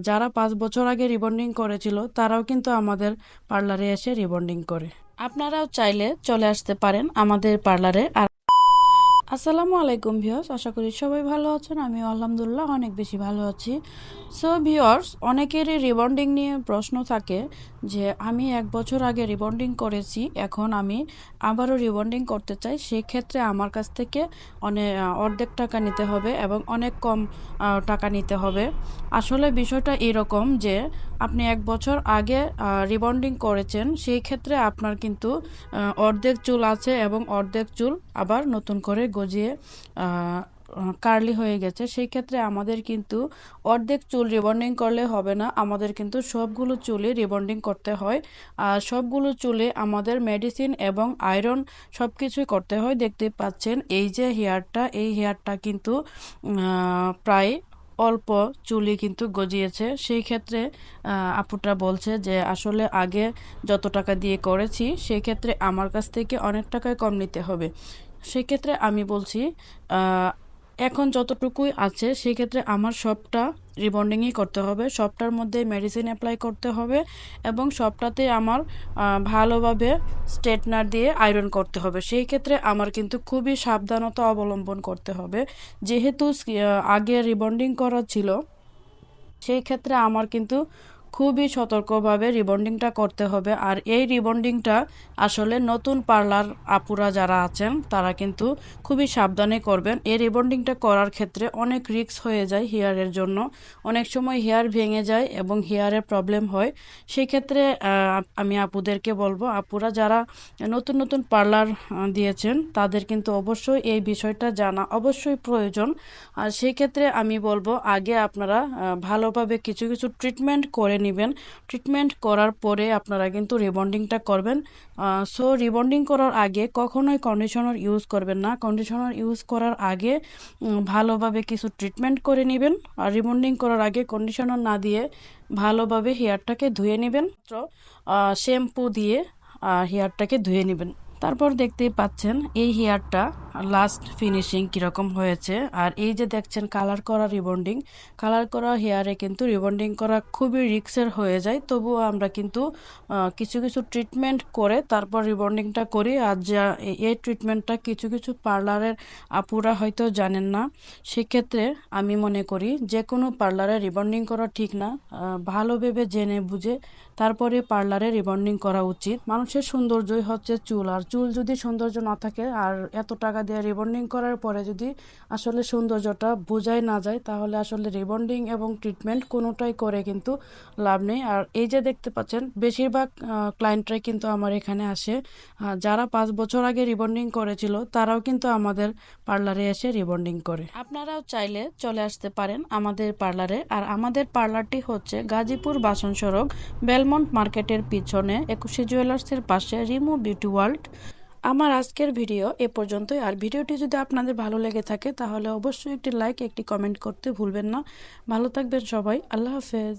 যারা পাঁচ বছর আগে রিবন্ডিং করেছিল, তারাও কিন্তু আমাদের পার্লারে এসে রিবন্ডিং করে। আপনারাও চাইলে চলে আসতে পারেন আমাদের পার্লারে আর আসসালামু আলাইকুম ভিউয়ার্স, আশা করি সবাই ভালো আছেন আমি আলহামদুলিল্লাহ অনেক বেশি ভালো আছি। সো ভিউয়ার্স, অনেকেরই রিবন্ডিং নিয়ে প্রশ্ন থাকে যে, আমি এক বছর আগে রিবন্ডিং করেছি, এখন আমি আবারও রিবন্ডিং করতে চাই, সেক্ষেত্রে আমার কাছ থেকে অনেক অর্ধেক টাকা নিতে হবে এবং অনেক কম টাকা নিতে হবে। আসলে বিষয়টা এরকম যে আপনি এক বছর আগে রিবন্ডিং করেছেন, সেই ক্ষেত্রে আপনার কিন্তু অর্ধেক চুল আছে এবং অর্ধেক চুল আবার নতুন করে গজিয়ে কার্লি হয়ে গেছে। সেই ক্ষেত্রে আমাদের কিন্তু অর্ধেক চুল রিবন্ডিং করলে হবে না। আমাদের কিন্তু সবগুলো চুলে রিবন্ডিং করতে হয়। আর সবগুলো চুলে আমাদের মেডিসিন এবং আয়রন সব কিছুই করতে হয়। দেখতে পাচ্ছেন, এই যে হেয়ারটা এই হেয়ারটা কিন্তু প্রায় অল্প চুলি কিন্তু গজিয়েছে। সেই ক্ষেত্রে আপুটা বলছে যে, আসলে আগে যত টাকা দিয়ে করেছি, সেই ক্ষেত্রে আমার কাছ থেকে অনেক টাকায় কম নিতে হবে। সেক্ষেত্রে আমি বলছি এখন যতটুকুই আছে, সেক্ষেত্রে আমার সবটা রিবন্ডিংই করতে হবে। সবটার মধ্যে মেডিসিন অ্যাপ্লাই করতে হবে এবং সবটাতে আমার ভালোভাবে স্ট্রেটনার দিয়ে আয়রন করতে হবে। সেই ক্ষেত্রে আমার কিন্তু খুবই সাবধানতা অবলম্বন করতে হবে। যেহেতু আগে রিবন্ডিং করা ছিল সেই ক্ষেত্রে আমার কিন্তু খুবই সতর্কভাবে রিবন্ডিংটা করতে হবে। আর এই রিবন্ডিংটা আসলে নতুন পার্লার আপুরা যারা আছেন, তারা কিন্তু খুবই সাবধানে করবেন। এই রিবন্ডিংটা করার ক্ষেত্রে অনেক রিস্ক হয়ে যায় হেয়ারের জন্য। অনেক সময় হেয়ার ভেঙে যায় এবং হেয়ারের প্রবলেম হয়। সেই ক্ষেত্রে আমি আপুদেরকে বলব, আপুরা যারা নতুন নতুন পার্লার দিয়েছেন, তাদের কিন্তু অবশ্যই এই বিষয়টা জানা অবশ্যই প্রয়োজন। আর সেই ক্ষেত্রে আমি বলব, আগে আপনারা ভালোভাবে কিছু কিছু ট্রিটমেন্ট করে নেবেন। ট্রিটমেন্ট করার পরে আপনারা কিন্তু রিবন্ডিংটা করবেন। সো রিবন্ডিং করার আগে কখনোই কন্ডিশনার ইউজ করবেন না। কন্ডিশনার ইউজ করার আগে ভালোভাবে কিছু ট্রিটমেন্ট করে নেবেন। আর রিবন্ডিং করার আগে কন্ডিশনার না দিয়ে ভালোভাবে হেয়ারটাকে ধুয়ে নেবেন। শ্যাম্পু দিয়ে হেয়ারটাকে ধুয়ে নেবেন। তারপর দেখতেই পাচ্ছেন এই হেয়ারটা লাস্ট ফিনিশিং কীরকম হয়েছে। আর এই যে দেখছেন কালার করা রিবন্ডিং কালার করা হেয়ারে কিন্তু রিবন্ডিং করা খুবই রিক্সের হয়ে যায়। তবুও আমরা কিন্তু কিছু কিছু ট্রিটমেন্ট করে তারপর রিবন্ডিংটা করি। আর যা এই ট্রিটমেন্টটা কিছু কিছু পার্লারের আপুরা হয়তো জানেন না। সেক্ষেত্রে আমি মনে করি যে কোনো পার্লারে রিবন্ডিং করা ঠিক না। ভালো ভেবে জেনে বুঝে তারপরে পার্লারে রিবন্ডিং করা উচিত। মানুষের সৌন্দর্যই হচ্ছে চুল। আর চুল যদি সৌন্দর্য না থাকে আর এত টাকা দিয়ে রিবন্ডিং করার পরে যদি আসলে সৌন্দর্যটা বোঝাই না যায়, তাহলে আসলে রিবন্ডিং এবং ট্রিটমেন্ট কোনোটাই করে কিন্তু লাভ নেই। আর এই যে দেখতে পাচ্ছেন, বেশিরভাগ ক্লায়েন্টরাই কিন্তু আমার এখানে আসে। যারা পাঁচ বছর আগে রিবন্ডিং করেছিল, তারাও কিন্তু আমাদের পার্লারে এসে রিবন্ডিং করে। আপনারাও চাইলে চলে আসতে পারেন আমাদের পার্লারে। আর আমাদের পার্লারটি হচ্ছে গাজীপুর বাসন সড়ক, বেলমন্ট মার্কেটের পিছনে, একুশে জুয়েলার্সের পাশে রিমু বিউটি ওয়ার্ল্ড। আমার আজকের ভিডিও এ পর্যন্তই। আর ভিডিওটি যদি আপনাদের ভালো লেগে থাকে, তাহলে অবশ্যই একটি লাইক একটি কমেন্ট করতে ভুলবেন না। ভালো থাকবেন সবাই। আল্লাহ হাফেজ।